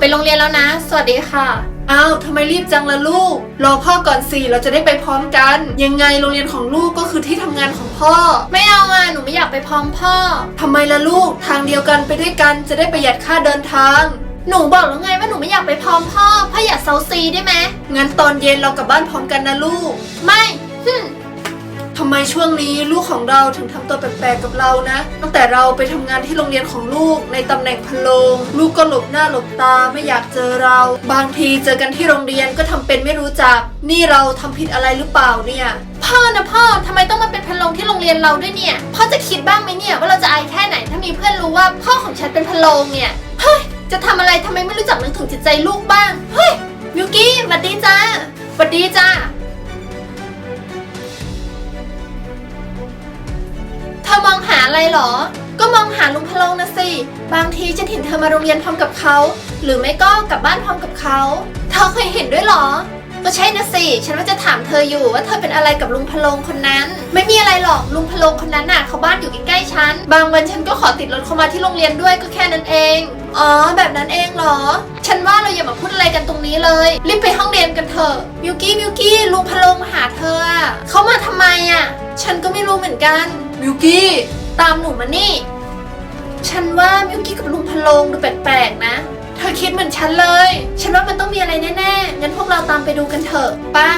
ไปโรงเรียนแล้วนะ สวัสดีค่ะ อ้าวทำไมรีบจังล่ะลูก รอพ่อก่อนสิเราจะได้ไปพร้อมกัน ยังไงโรงเรียนของลูกก็คือที่ทำงานของพ่อ ไม่เอาอะหนูไม่อยากไปพร้อมพ่อ ทำไมล่ะลูกทางเดียวกันไปด้วยกันจะได้ประหยัดค่าเดินทาง หนูบอกแล้วไงว่าหนูไม่อยากไปพร้อมพ่อพ่ออย่าเซาซีได้ไหมงั้นตอนเย็นเรากลับบ้านพร้อมกันนะลูก ไม่ฮึม ทำไมช่วงนี้ลูกของเราถึงทำตัวแปลกๆกับเรานะ ตั้งแต่เราไปทำงานที่โรงเรียนของลูกในตำแหน่งพะโลง ลูกก็หลบหน้าหลบตาไม่อยากเจอเรา บางทีเจอกันที่โรงเรียนก็ทำเป็นไม่รู้จัก นี่เราทำผิดอะไรหรือเปล่าเนี่ย พ่อนะพ่อทำไมต้องมาเป็นพะโลงที่โรงเรียนเราด้วยเนี่ย พ่อจะคิดบ้างไหมเนี่ยว่าเราจะอายแค่ไหนถ้ามีเพื่อนรู้ว่าพ่อของฉันเป็นพะโลงเนี่ย เฮ้ย จะทำอะไรทำไมไม่รู้จักนึกถึงจิตใจลูกบ้าง เฮ้ยมิวกี้สวัสดีจ้าสวัสดีจ้า อะไรเหรอ ก็มองหาลุงพะโลงนะสิ บางทีฉันเห็นเธอมาโรงเรียนพร้อมกับเขา หรือไม่ก็กลับบ้านพร้อมกับเขา เธอเคยเห็นด้วยเหรอ ก็ใช่นะสิ ฉันว่าจะถามเธออยู่ว่าเธอเป็นอะไรกับลุงพะโลงคนนั้น ไม่มีอะไรหรอก ลุงพะโลงคนนั้นน่ะเขาบ้านอยู่ใกล้ๆฉัน บางวันฉันก็ขอติดรถเขามาที่โรงเรียนด้วยก็แค่นั้นเอง อ๋อ แบบนั้นเองเหรอ ฉันว่าเราอย่ามาพูดอะไรกันตรงนี้เลย รีบไปห้องเรียนกันเถอะ มิวกี้ มิวกี้ ลุงพะโลงมาหาเธอ เขามาทำไมอะ ฉันก็ไม่รู้เหมือนกัน มิวกี้ ตามหนูมานี่ ฉันว่ามิวกี้กับลุงพะโลงดูแปลกๆนะ เธอคิดเหมือนฉันเลย ฉันว่ามันต้องมีอะไรแน่ๆ งั้นพวกเราตามไปดูกันเถอะป้า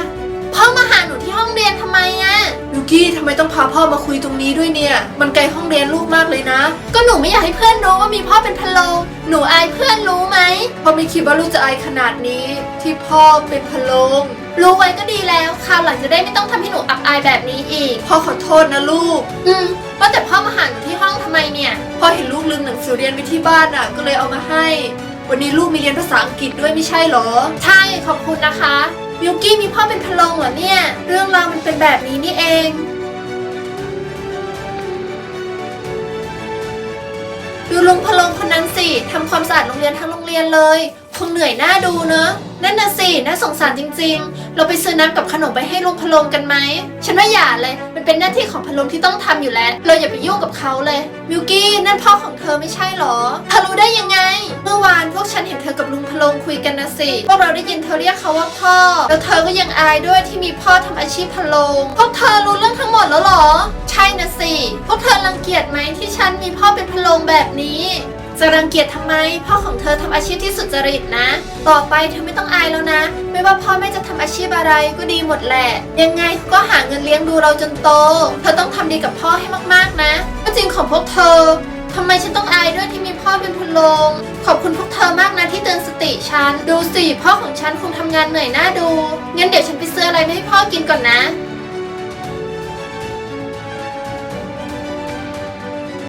กี้ทำไมต้องพาพ่อมาคุยตรงนี้ด้วยเนี่ย มันไกลห้องเรียนลูกมากเลยนะ ก็หนูไม่อยากให้เพื่อนรู้ว่ามีพ่อเป็นพะโลงหนูอายเพื่อนรู้ไหม พ่อไม่คิดว่าลูกจะอายขนาดนี้ ที่พ่อเป็นพะโลงรู้ไว้ก็ดีแล้วคราวหลังจะได้ไม่ต้องทำให้หนูอับอายแบบนี้อีก พ่อขอโทษนะลูก อืมว่าแต่พ่อมาหาหนูที่ห้องทำไมเนี่ย พ่อเห็นลูกลืมหนังสือเรียนไว้ที่บ้านอะ ก็เลยเอามาให้ วันนี้ลูกมีเรียนภาษาอังกฤษด้วยไม่ใช่เหรอ ใช่ขอบคุณนะคะ มิวกี้มีพ่อเป็นพลงเหรอเนี่ย เรื่องราวมันเป็นแบบนี้นี่เอง ดูลุงพลงคนนั้นสิทำความสะอาดโรงเรียนทั้งโรงเรียนเลย คงเหนื่อยหน้าดูเนอะนั่นน่ะสิน่าสงสารจริง ๆ เราไปซื้อน้ำกับขนมไปให้ลุงพลงกันไหมฉันว่าอย่าเลย มันเป็นหน้าที่ของพลงที่ต้องทำอยู่แล้ว เราอย่าไปยุ่งกับเขาเลยมิวกี้นั่นพ่อของเธอไม่ใช่หรอเธอรู้ได้ยังไงเมื่อ สิพวกเราได้ยินเธอเรียกเขาว่าพ่อ แล้วเธอก็ยังอายด้วยที่มีพ่อทำอาชีพพะโลงพวกเธอรู้เรื่องทั้งหมดแล้วหรอ ใช่นะสิ พวกเธอรังเกียจไหมที่ฉันมีพ่อเป็นพะโลงแบบนี้จะรังเกียจทำไม พ่อของเธอทำอาชีพที่สุจริตนะ ต่อไปเธอไม่ต้องอายแล้วนะ ไม่ว่าพ่อแม่จะทำอาชีพอะไรก็ดีหมดแหละ ยังไงก็หาเงินเลี้ยงดูเราจนโต เธอต้องทำดีกับพ่อให้มากๆนะ ก็จริงของพวกเธอทำไมฉันต้องอายด้วยที่มีพ่อเป็นพลโลงขอบคุณพ ฉัน ดูสิพ่อของฉันคงทำงานเหนื่อยหน้าดู งั้นเดี๋ยวฉันไปซื้ออะไรมาให้พ่อกินก่อนนะ